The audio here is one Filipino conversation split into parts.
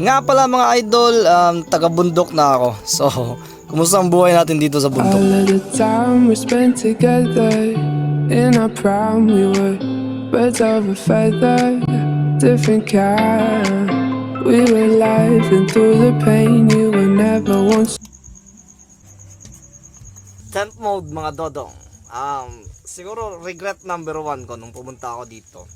Nga pala mga idol, um, taga-bundok na ako. So, kumusta ang buhay natin dito sa All bundok? of the time we spent together in our prime, we were birds of a feather, different kind. We were laughing through the pain. You were never once. Temp mode mga dodong. Um, siguro regret number one ko nung pumunta ako dito.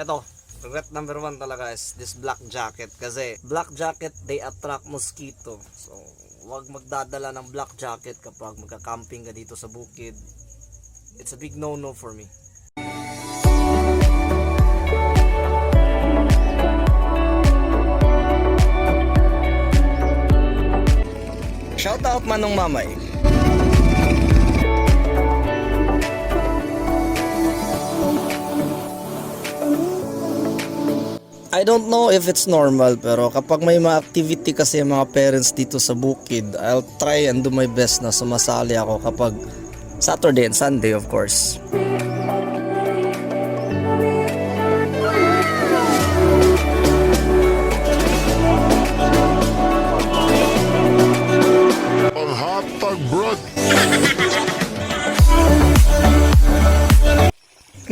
Eto, regret number one talaga is this black jacket. Kasi black jacket, they attract mosquito. So, wag magdadala ng black jacket kapag magka-camping ka dito sa bukid. It's a big no-no for me. Shout out Manong Mamay. I don't know if it's normal pero kapag may mga activity kasi mga parents dito sa bukid, I'll try and do my best na sumasali ako kapag Saturday and Sunday of course.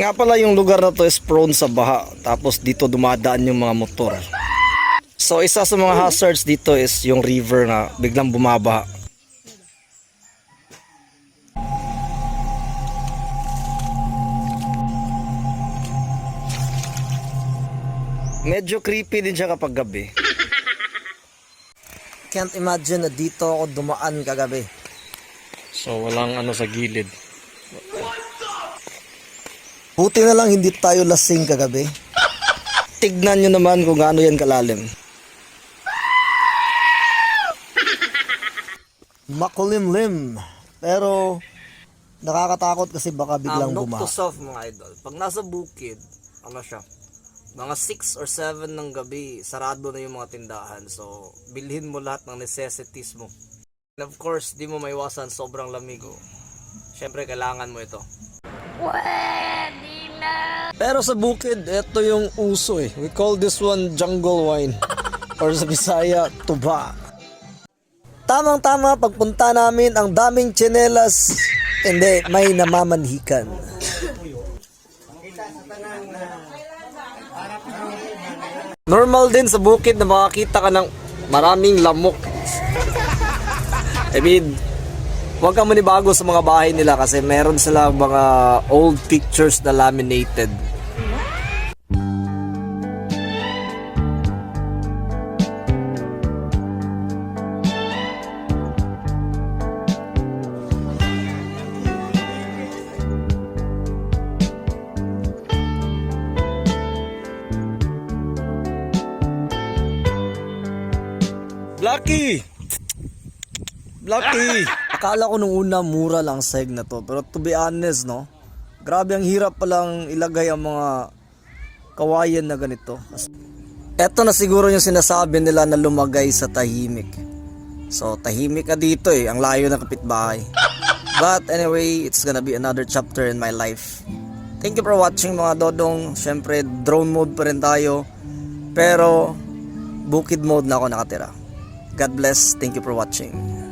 Nga pala yung lugar na to is prone sa baha tapos dito dumadaan yung mga motor. So isa sa mga hazards dito is yung river na biglang bumabaha. Medyo creepy din siya kapag gabi. Can't imagine na dito ako dumaan kagabi. So walang ano sa gilid. Buti na lang hindi tayo lasing kagabi. Tignan nyo naman kung gaano yan kalalim. Makulimlim. Pero nakakatakot kasi baka biglang Um, bumaha. note to self mga idol. Pag nasa bukid, ano siya, mga 6 or 7 ng gabi, sarado na yung mga tindahan. So, bilhin mo lahat ng necessities mo. And of course, di mo maiwasan sobrang lamigo. Siyempre, kailangan mo ito. Pero sa bukid, ito yung uso eh. We call this one jungle wine. Or sa Bisaya, tuba. Tamang-tama, pagpunta namin, ang daming tsinelas. Hindi, may namamanhikan. Normal din sa bukid na makakita ka ng maraming lamok. I mean, huwag kang manibago sa mga bahay nila kasi meron sila mga old pictures na laminated. Lucky! Lucky! Akala ko nung una mura lang seg na to. Pero to be honest, no? Grabe ang hirap palang ilagay ang mga kawayan na ganito. Eto na siguro yung sinasabi nila na lumagay sa tahimik. So, tahimik ka dito eh. Ang layo ng kapitbahay. But anyway, it's gonna be another chapter in my life. Thank you for watching mga dodong. Siyempre, drone mode pa rin tayo. Pero, bukid mode na ako nakatira. God bless. Thank you for watching.